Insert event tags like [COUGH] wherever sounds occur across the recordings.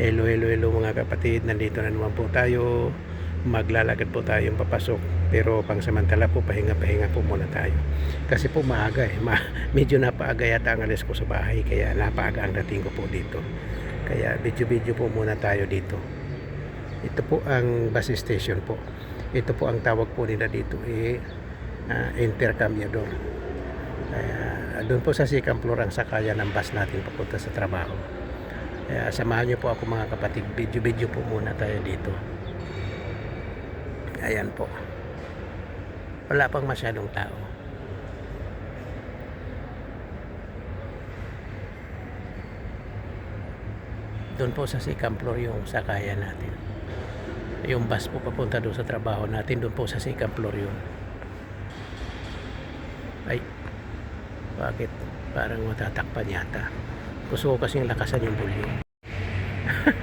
Hello, hello, hello mga kapatid. Nandito na naman po tayo. Maglalakad po tayong papasok. Pero pangsamantala po, pahinga-pahinga po muna tayo. Kasi po maaga eh. Ma [LAUGHS] medyo napaaga yata ang alis ko sa bahay. Kaya napaaga ang dating ko po dito. Kaya video-video po muna tayo dito. Ito po ang bus station po. Ito po ang tawag po nila dito eh uh, intercambiador. Kaya doon po sa second floor ang sakayan ng bus natin papunta sa trabaho. Kaya samahan niyo po ako mga kapatid. Video-video po muna tayo dito. Ayan po. Wala pang masyadong tao. Doon po sa second floor yung sakayan natin. Yung bus po papunta doon sa trabaho natin. Doon po sa second floor yun. Ay, bakit? Parang matatakpan yata. Gusto ko kasing lakasan yung volume. [LAUGHS]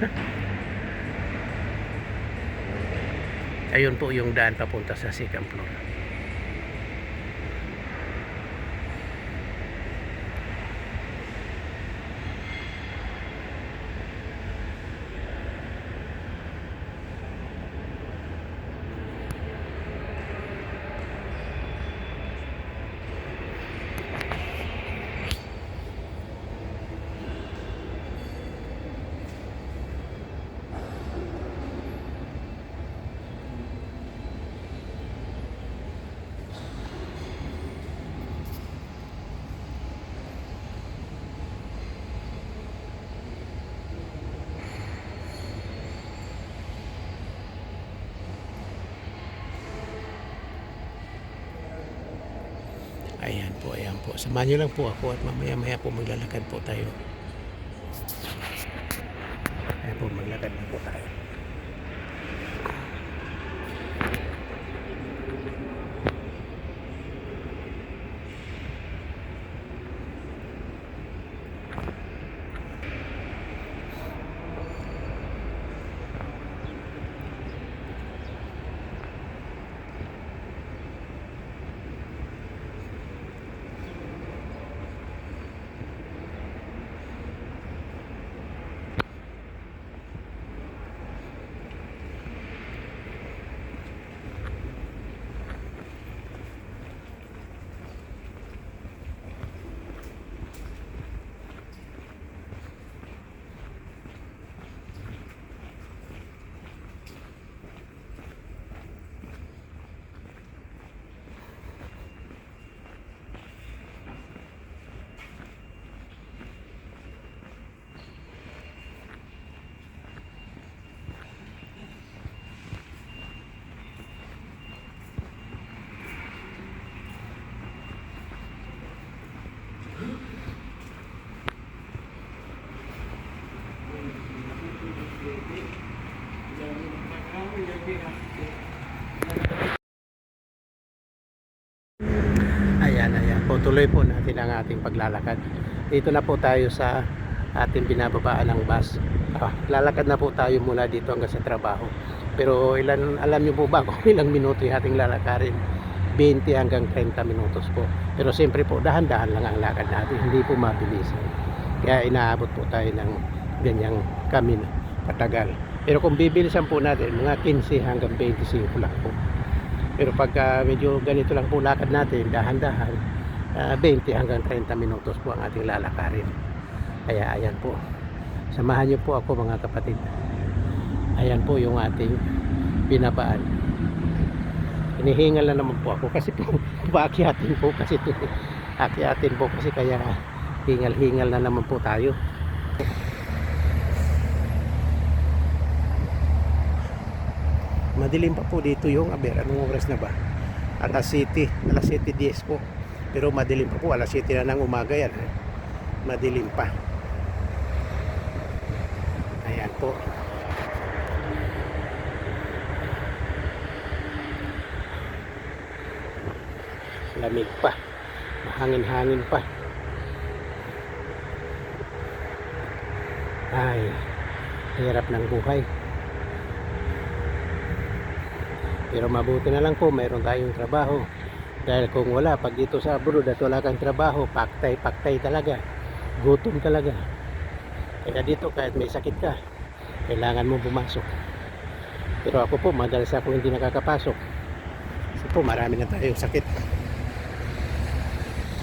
Ayun po yung daan papunta sa second floor. Ayan po, ayan po. Samahan niyo lang po ako at mamaya-maya po maglalakad po tayo. Ayan po, maglakad na po tayo. Ayan, ayan. Po, tuloy po natin ang ating paglalakad. Dito na po tayo sa ating binababaan ng bus. Ah, lalakad na po tayo mula dito hanggang sa trabaho. Pero ilan, alam niyo po ba kung [LAUGHS] ilang minuto yung ating lalakarin? 20 hanggang 30 minutos po. Pero siyempre po, dahan-dahan lang ang lakad natin. Hindi po mabilis. Kaya inaabot po tayo ng ganyang kami katagal. Pero kung bibilisan po natin, mga 15 hanggang 25 lang po. Pero pagka medyo ganito lang po lakad natin, dahan-dahan, ah, 20 hanggang 30 minutos po ang ating lalakarin. Kaya ayan po. Samahan niyo po ako mga kapatid. Ayan po yung ating binabaan. Hinihingal na naman po ako kasi po [LAUGHS] paakyatin po kasi [LAUGHS] akyatin po kasi kaya hingal-hingal na naman po tayo. Madilim pa po dito yung aber. Anong oras na ba? Alas 7. Alas 7.10 po. Pero madilim pa po. Alas 7 na ng umaga yan. Madilim pa. Ayan po. Lamig pa. Mahangin-hangin pa. Ay, hirap ng buhay. Pero mabuti na lang po, mayroon tayong trabaho. Dahil kung wala, pag dito sa abroad at wala kang trabaho, paktay-paktay talaga. Gutom talaga. Kaya dito, kahit may sakit ka, kailangan mo pumasok pero ako po madalas ako hindi nakakapasok kasi po marami na tayong sakit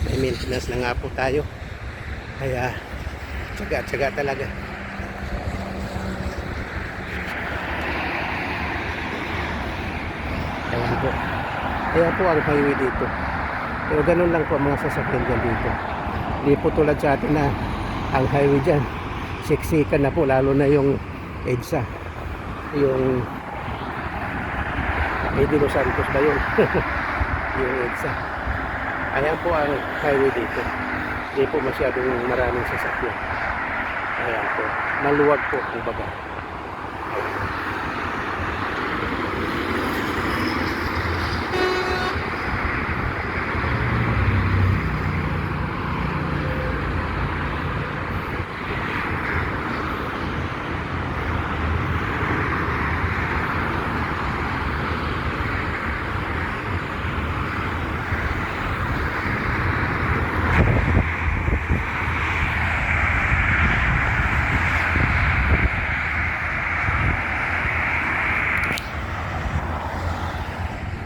may maintenance na nga po tayo kaya tsaga tsaga talaga Ayan po. Kaya po ang highway dito. Pero ganun lang po ang mga sasakyan dyan dito. Hindi po tulad sa atin na ang highway dyan. Siksikan na po lalo na yung EDSA. Yung Eddie Los Santos ba yun? [LAUGHS] yung EDSA. Ayan po ang highway dito. Hindi po masyadong maraming sasakyan. Ayan po. Maluwag po, kumbaga.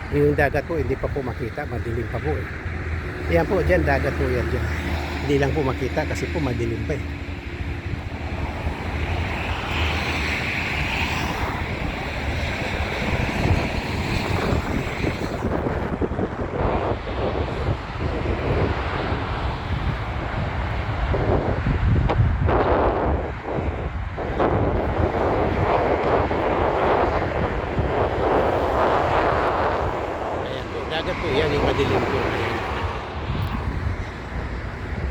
Yung dagat po, hindi pa po makita, madilim pa po eh. Yan po, dyan, dagat po yan dyan. Hindi lang po makita kasi po madilim pa eh. Ayan po, dagat po yan, yung madilim po. Ayan.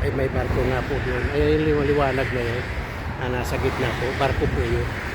Ay, may barko nga po doon. Ay, yung liwanag na yun, na nasa gitna po, barko po yun.